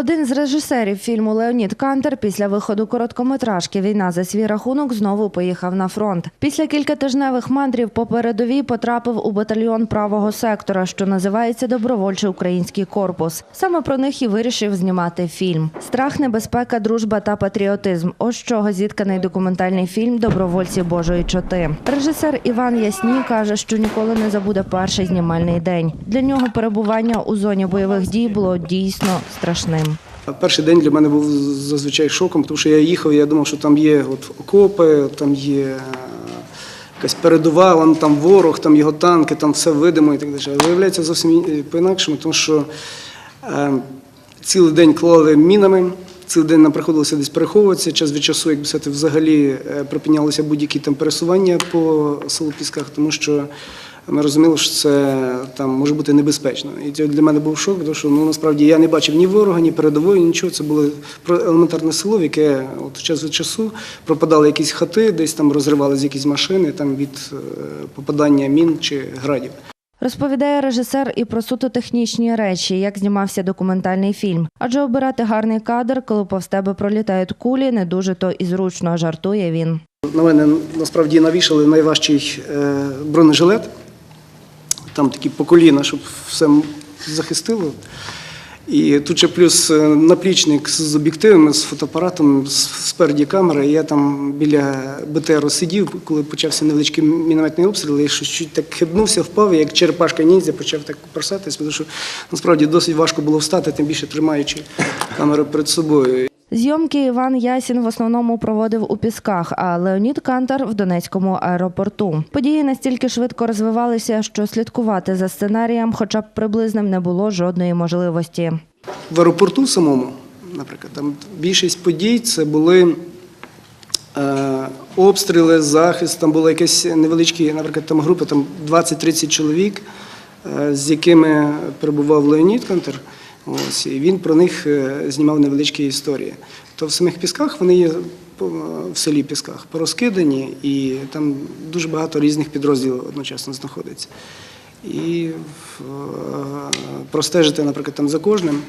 Один з режисерів фільму Леонід Кантер після виходу короткометражки Війна за свій рахунок знову поїхав на фронт. Після кількатижневих мандрів по передовій потрапив у батальйон правого сектора, що називається Добровольчий український корпус. Саме про них і вирішив знімати фільм. Страх, небезпека, дружба та патріотизм. Ось чого зітканий документальний фільм Добровольці Божої чоти. Режисер Іван Ясній каже, що ніколи не забуде перший знімальний день. Для нього перебування у зоні бойових дій було дійсно страшним. Перший день для мене був зазвичай шоком, тому що я їхав, я думав, що там є от окопи, там є е, якась передова, вон там ворог, там його танки, там все видимо і так далі. Але виявляється зовсім по-інакшому, тому що е, цілий день клали мінами, цілий день нам приходилося десь переховуватися, час від часу, як би сказати, взагалі е, припинялися будь-які там пересування по селу Пісках, тому що ми розуміли, що це там може бути небезпечно. І це для мене був шок, тому що ну насправді я не бачив ні ворога, ні передової, нічого. Це було про- елементарне село, в яке от час від часу пропадали якісь хати, десь там розривалися якісь машини там від е, попадання мін чи градів. Розповідає режисер і про суто технічні речі, як знімався документальний фільм. Адже обирати гарний кадр, коли повз тебе пролітають кулі, не дуже то і зручно, жартує він. На мене насправді навішали найважчий е, бронежилет. Там такі по коліна, щоб все захистило. І тут ще плюс е, наплічник з об'єктивами, з фотоапаратом, спереді камери. Я там біля БТРу сидів, коли почався невеличкий мінометний обстріл, і щось так хибнувся, впав, як черепашка ніндзя почав так персатись, тому що насправді досить важко було встати, тим більше тримаючи камеру перед собою. Зйомки Іван Ясін в основному проводив у Пісках, а Леонід Кантар в Донецькому аеропорту. Події настільки швидко розвивалися, що слідкувати за сценарієм, хоча б приблизним, не було жодної можливості. В аеропорту самому, наприклад, там більшість подій це були е, обстріли, захист, там були якісь невеличкі, наприклад, там групи, там 20-30 чоловік, е, з якими перебував Леонід Кантер. Ось, і він про них е, знімав невеличкі історії. То в самих пісках вони є в селі Пісках порозкидані, і там дуже багато різних підрозділів одночасно знаходиться. І е, простежити, наприклад, там за кожним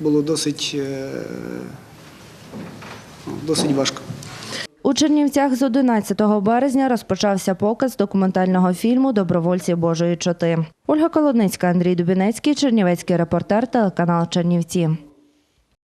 було досить, е, досить важко. У Чернівцях з 11 березня розпочався показ документального фільму Добровольці Божої чоти. Ольга Колодницька, Андрій Дубінецький, Чернівецький репортер, телеканал Чернівці.